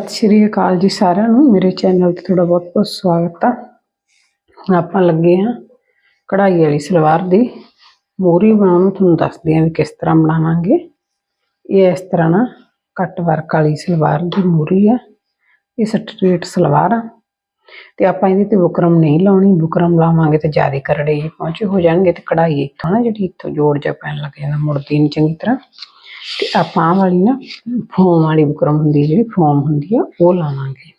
ਸਤਿ ਸ਼੍ਰੀ ਅਕਾਲ ਜੀ ਸਾਰਿਆਂ ਨੂੰ। ਮੇਰੇ ਚੈਨਲ ਤੇ ਤੁਹਾਡਾ ਬਹੁਤ ਬਹੁਤ ਸਵਾਗਤ ਆ। ਹੁਣ ਆਪਾਂ ਲੱਗੇ ਆ ਕਢਾਈ ਵਾਲੀ ਸਲਵਾਰ ਦੀ ਮੋਰੀ ਬਣਾਉਣ। ਨੂੰ ਤੁਹਾਨੂੰ ਦੱਸਦੇ ਆ ਵੀ ਕਿਸ ਤਰ੍ਹਾਂ ਬਣਾਵਾਂਗੇ। ਇਹ ਇਸ ਤਰ੍ਹਾਂ ਨਾ ਕੱਟ ਵਰਕ ਵਾਲੀ ਸਲਵਾਰ ਦੀ ਮੋਰੀ ਆ। ਇਹ ਸਟ੍ਰੇਟ ਸਲਵਾਰ ਆ। ਤੇ ਆਪਾਂ ਇਹਦੇ ਤੇ ਬੁਕਰਮ ਨਹੀਂ ਲਾਉਣੀ। ਬੁਕਰਮ ਲਾਵਾਂਗੇ ਤੇ ਜ਼ਿਆਦਾ ਕਰੜੇ ਜਿਹੇ ਪਹੁੰਚੇ ਹੋ ਜਾਣਗੇ ਤੇ ਕਢਾਈ ਇੱਥੋਂ ਨਾ ਜਿਹੜੀ ਇੱਥੋਂ ਜੋੜ ਜਾ ਪੈਣ ਲੱਗ ਜਾਂਦਾ, ਮੁੜਦੀ ਨਹੀਂ ਚੰਗੀ ਤਰ੍ਹਾਂ। ਤੇ ਆਪਾਂ ਆਹ ਵਾਲੀ ਨਾ ਫੋਮ ਵਾਲੀ ਬੁਕਰਮ ਹੁੰਦੀ, ਜਿਹੜੀ ਫੋਮ ਹੁੰਦੀ ਆ, ਉਹ ਲਾਵਾਂਗੇ।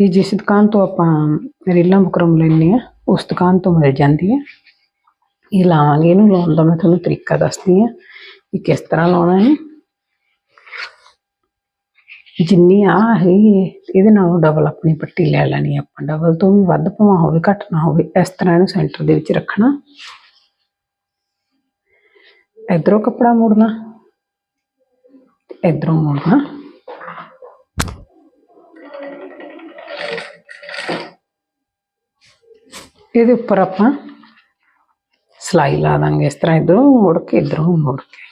ਇਹ ਜਿਸ ਦੁਕਾਨ ਤੋਂ ਆਪਾਂ ਰੀਲਾਂ ਬੁਕਰਮ ਲੈਣੇ ਆ, ਉਸ ਦੁਕਾਨ ਤੋਂ ਮਿਲ ਜਾਂਦੀ ਹੈ ਇਹ ਲਾਵਾਂਗੇ ਇਹਨੂੰ, ਲਾਉਣ ਦਾ ਮੈਂ ਤੁਹਾਨੂੰ ਤਰੀਕਾ ਦੱਸਦੀ ਆ ਕਿ ਕਿਸ ਤਰ੍ਹਾਂ ਲਾਉਣਾ ਹੈ। ਜਿੰਨੀ ਆ ਹੈ ਇਹਦੇ ਨਾਲੋਂ ਡਬਲ ਆਪਣੀ ਪੱਟੀ ਲੈ ਲੈਣੀ ਆਪਾਂ। ਡਬਲ ਤੋਂ ਵੀ ਵੱਧ ਭਾਵੇਂ ਹੋਵੇ, ਘੱਟ ਨਾ ਹੋਵੇ, ਇਸ ਤਰ੍ਹਾਂ ਇਹਨੂੰ ਸੈਂਟਰ ਦੇ ਵਿੱਚ ਰੱਖਣਾ। ਇਧਰੋਂ ਕੱਪੜਾ ਮੋੜਨਾ। ਇਧਰੋਂ ਮੋੜਨਾ। ਇਹਦੇ ਉੱਪਰ ਆਪਾਂ ਸਲਾਈ ਲਾ ਦਾਂਗੇ ਇਸ ਤਰ੍ਹਾਂ ਇਧਰੋਂ ਮੁੜ ਕੇ, ਇਧਰੋਂ ਮੁੜ ਕੇ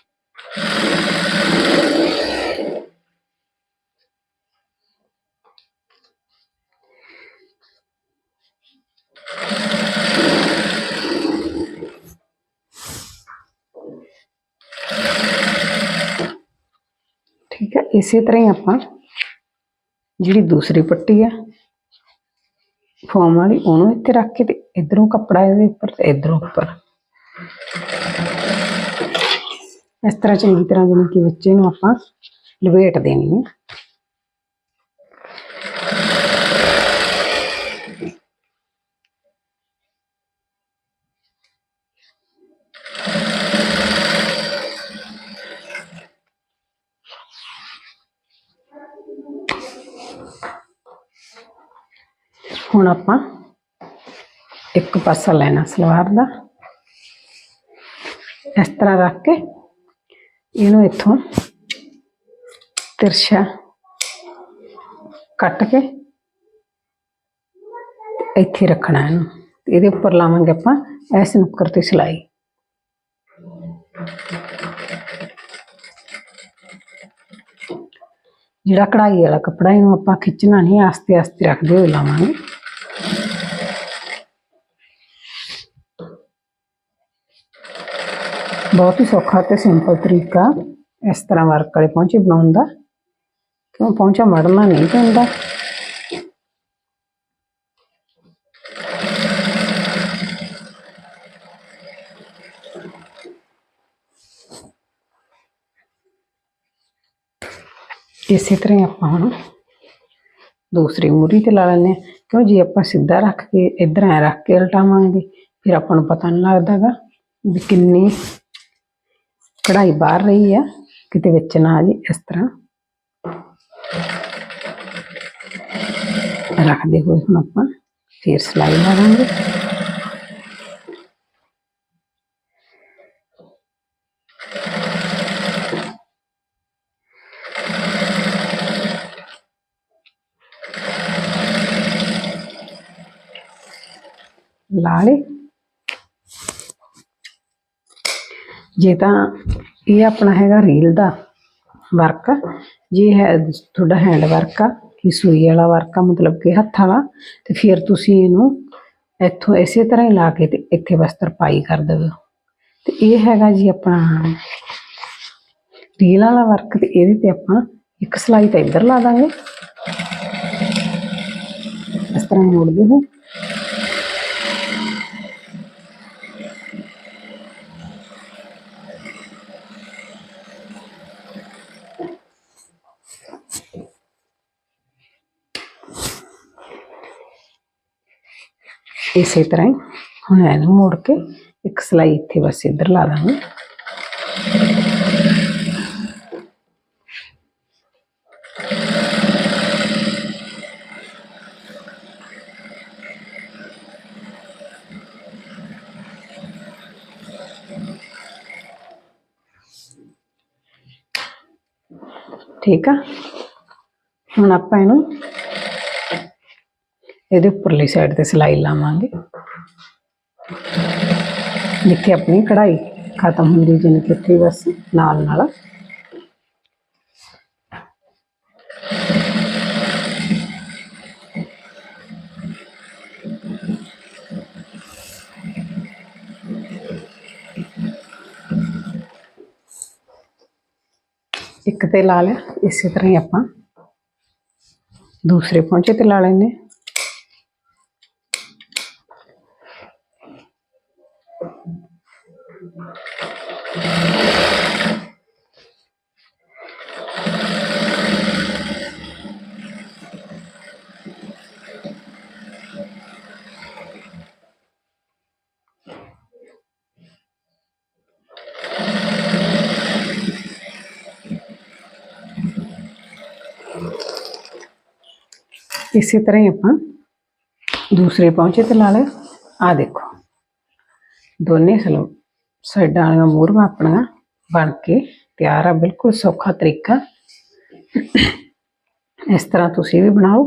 ਠੀਕ ਹੈ ਇਸੇ ਤਰ੍ਹਾਂ ਹੀ ਆਪਾਂ ਜਿਹੜੀ ਦੂਸਰੀ ਪੱਟੀ ਆ, ਫੋਮ ਵਾਲੀ ਉਹਨੂੰ ਇੱਥੇ ਰੱਖ ਕੇ ਤੇ ਇਧਰੋਂ ਕੱਪੜਾ ਇਹਦੇ ਉੱਪਰ ਤੇ ਇਧਰੋਂ ਉੱਪਰ। ਇਸ ਤਰ੍ਹਾਂ ਚੰਗੀ ਤਰ੍ਹਾਂ ਜਿਵੇਂ ਕਿ ਬੱਚੇ ਨੂੰ ਆਪਾਂ ਲਵੇਟ ਦੇਣੀ ਹੈ ਹੁਣ ਆਪਾਂ ਇੱਕ ਪਾਸਾ ਲੈਣਾ ਸਲਵਾਰ ਦਾ। ਇਸ ਤਰ੍ਹਾਂ ਰੱਖ ਕੇ ਇਹਨੂੰ ਇੱਥੋਂ ਤਿਰਛਾ ਕੱਟ ਕੇ ਤੇ ਇੱਥੇ ਰੱਖਣਾ ਇਹਨੂੰ। ਤੇ ਇਹਦੇ ਉੱਪਰ ਲਾਵਾਂਗੇ ਆਪਾਂ ਐਸ ਨੁੱਕਰ ਤੇ ਸਿਲਾਈ। ਜਿਹੜਾ ਕਢਾਈ ਵਾਲਾ ਕੱਪੜਾ ਇਹਨੂੰ ਆਪਾਂ ਖਿੱਚਣਾ ਨਹੀਂ, ਆਸਤੇ ਆਸਤੇ ਰੱਖਦੇ ਹੋਏ ਲਾਵਾਂਗੇ। ਬਹੁਤ ਹੀ ਸੌਖਾ ਤੇ ਸਿੰਪਲ ਤਰੀਕਾ ਇਸ ਤਰ੍ਹਾਂ ਵਰਕ ਵਾਲੇ ਪਹੁੰਚੇ ਬਣਾਉਣ ਦਾ। ਕਿਉਂ ਪਹੁੰਚਾ ਮੜਨਾ ਨਹੀਂ ਪੈਂਦਾ? ਇਸੇ ਤਰ੍ਹਾਂ ਹੀ ਆਪਾਂ ਹੁਣ ਦੂਸਰੀ ਮੂਰੀ ਤੇ ਲਾ ਲੈਂਦੇ ਹਾਂ। ਕਿਉਂ ਜੇ, ਆਪਾਂ ਸਿੱਧਾ ਰੱਖ ਕੇ ਇਧਰ ਐ ਰੱਖ ਕੇ ਉਲਟਾਵਾਂਗੇ, ਫਿਰ ਆਪਾਂ ਨੂੰ ਪਤਾ ਨਹੀਂ ਲੱਗਦਾਗਾ ਵੀ ਕਿੰਨੀ ਕਢਾਈ ਬਾਹਰ ਰਹੀ ਆ, ਕਿਤੇ ਵਿੱਚ ਨਾ ਆ ਜੀ, ਇਸ ਤਰ੍ਹਾਂ। ਰੱਖਦੇ ਹੋਏ ਹੁਣ ਆਪਾਂ ਫਿਰ ਸਲਾਈ ਲਾਵਾਂਗੇ ਲਾ ਲੇ ਜੇ ਤਾਂ ਇਹ ਆਪਣਾ ਹੈਗਾ ਰੀਲ ਦਾ ਵਰਕ ਜੇ ਹੈ ਤੁਹਾਡਾ ਹੈਂਡ ਵਰਕ ਆ, ਕਿ ਸੂਈ ਵਾਲਾ ਵਰਕ ਆ, ਮਤਲਬ ਕਿ ਹੱਥ ਵਾਲਾ, ਤੇ ਫਿਰ ਤੁਸੀਂ ਇਹਨੂੰ ਇੱਥੋਂ ਇਸੇ ਤਰ੍ਹਾਂ ਹੀ ਲਾ ਕੇ ਤੇ ਇੱਥੇ ਬਸ ਤਰਪਾਈ ਕਰ ਦੇਵੇ। ਤੇ ਇਹ ਹੈਗਾ ਜੀ ਆਪਣਾ ਰੀਲ ਵਾਲਾ ਵਰਕ ਤੇ ਇਹਦੇ ਤੇ ਆਪਾਂ ਇੱਕ ਸਲਾਈ ਤਾਂ ਇੱਧਰ ਲਾ ਦਾਂਗੇ। ਇਸ ਤਰ੍ਹਾਂ ਮੋੜਦੇ ਹੋ ਇਸੇ ਤਰ੍ਹਾਂ ਹੀ। ਹੁਣ ਇਹਨੂੰ ਮੋੜ ਕੇ ਇੱਕ ਸਲਾਈ ਇੱਥੇ ਬਸ ਇੱਧਰ ਲਾ ਦਾਂਗੇ। ਠੀਕ ਆ? ਹੁਣ ਆਪਾਂ ਇਹਨੂੰ ਇਹਦੇ ਉੱਪਰਲੀ ਸਾਈਡ ਤੇ ਸਿਲਾਈ ਲਾਵਾਂਗੇ। ਜਿੱਥੇ ਆਪਣੀ ਕਢਾਈ ਖਤਮ ਹੁੰਦੀ ਜਿੰਨ ਕਿਤੇ ਬਸ ਨਾਲ ਨਾਲ। ਇੱਕ ਤੇ ਲਾ ਲਿਆ, ਇਸੇ ਤਰ੍ਹਾਂ ਹੀ ਆਪਾਂ ਦੂਸਰੇ ਪੌਂਚੇ ਤੇ ਲਾ ਲੈਨੇ ਇਸੇ ਤਰ੍ਹਾਂ ਹੀ ਆਪਾਂ ਦੂਸਰੇ ਪਹੁੰਚੇ ਤੇ ਲਾ ਲਿਆ ਆ ਦੇਖੋ ਦੋਨੇ ਸਲੋ ਸਾਈਡਾਂ ਵਾਲੀਆਂ ਮੂਹਰੀਆਂ ਆਪਣੀਆਂ ਬਣ ਕੇ ਤਿਆਰ ਆ ਬਿਲਕੁਲ ਸੌਖਾ ਤਰੀਕਾ ਇਸ ਤਰ੍ਹਾਂ ਤੁਸੀਂ ਵੀ ਬਣਾਓ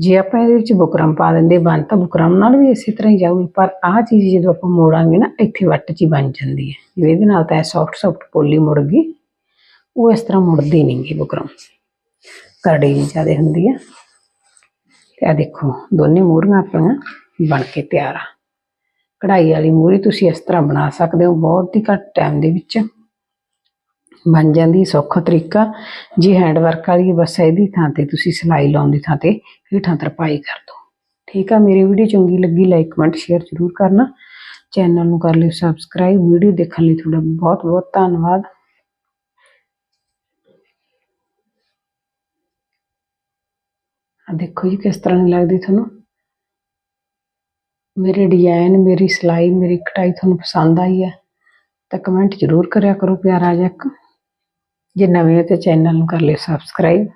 ਜੇ ਆਪਾਂ ਇਹਦੇ ਵਿੱਚ ਬੁਕਰਮ ਪਾ ਦਿੰਦੇ ਬਣ ਤਾਂ ਬੁਕਰਮ ਨਾਲ ਵੀ ਇਸੇ ਤਰ੍ਹਾਂ ਹੀ ਜਾਊਗੀ ਪਰ ਆਹ ਚੀਜ਼ ਜਦੋਂ ਆਪਾਂ ਮੋੜਾਂਗੇ ਨਾ ਇੱਥੇ ਵੱਟ 'ਚ ਹੀ ਬਣ ਜਾਂਦੀ ਹੈ ਜਿਵੇਂ ਇਹਦੇ ਨਾਲ ਤਾਂ ਸੌਫਟ ਸੌਫਟ ਪੋਲੀ ਮੁੜ ਗਈ ਉਹ ਇਸ ਤਰ੍ਹਾਂ ਮੁੜਦੀ ਨਹੀਂ ਗੀ ਬੁਕਰਮ ਕਰੜੀ ਜਿਹੀ ਜ਼ਿਆਦਾ ਹੁੰਦੀ ਹੈ ਤੇ ਆ ਦੇਖੋ ਦੋਨੇ ਮੂਹਰੀਆਂ ਆਪਣੀਆਂ ਬਣ ਕੇ ਤਿਆਰ ਆ। ਕਢਾਈ ਵਾਲੀ ਮੂਹਰੀ ਤੁਸੀਂ ਇਸ ਤਰ੍ਹਾਂ ਬਣਾ ਸਕਦੇ ਹੋ ਬਹੁਤ ਹੀ ਘੱਟ ਟਾਈਮ ਦੇ ਵਿੱਚ। ਬਣ ਜਾਂਦੀ ਸੌਖਾ ਤਰੀਕਾ। ਜੀ ਹੈਂਡ ਵਰਕ ਵਾਲੀ ਹੈ, ਬਸ ਇਹਦੀ ਥਾਂ ਤੇ ਤੁਸੀਂ ਸਿਲਾਈ ਲਾਉਣ ਦੀ ਥਾਂ ਤੇ ਹੇਠਾਂ ਤਰਪਾਈ ਕਰ ਦਿਓ। ਠੀਕ ਆ ਮੇਰੀ ਵੀਡੀਓ ਚੰਗੀ ਲੱਗੀ ਲਾਈਕ ਕਮੈਂਟ ਸ਼ੇਅਰ ਜ਼ਰੂਰ ਕਰਨਾ। ਚੈਨਲ ਨੂੰ ਕਰ ਲਿਓ ਸਬਸਕ੍ਰਾਈਬ ਵੀਡੀਓ ਦੇਖਣ ਲਈ ਤੁਹਾਡਾ ਬਹੁਤ ਬਹੁਤ ਧੰਨਵਾਦ। ਆ ਦੇਖੋ ਜੀ ਕਿਸ ਤਰ੍ਹਾਂ ਦੀ ਲੱਗਦੀ ਤੁਹਾਨੂੰ। ਮੇਰੇ ਡਿਜ਼ਾਈਨ ਮੇਰੀ ਸਿਲਾਈ, ਮੇਰੀ ਕਟਾਈ ਤੁਹਾਨੂੰ ਪਸੰਦ ਆਈ ਹੈ, ਤਾਂ ਕਮੈਂਟ ਜ਼ਰੂਰ ਕਰਿਆ ਕਰੋ ਪਿਆਰਾ ਜਿਹਾ ਇੱਕ। ਜੇ ਨਵੇਂ ਹੋ ਤੇ ਚੈਨਲ ਨੂੰ ਕਰ ਲਿਓ ਸਬਸਕ੍ਰਾਈਬ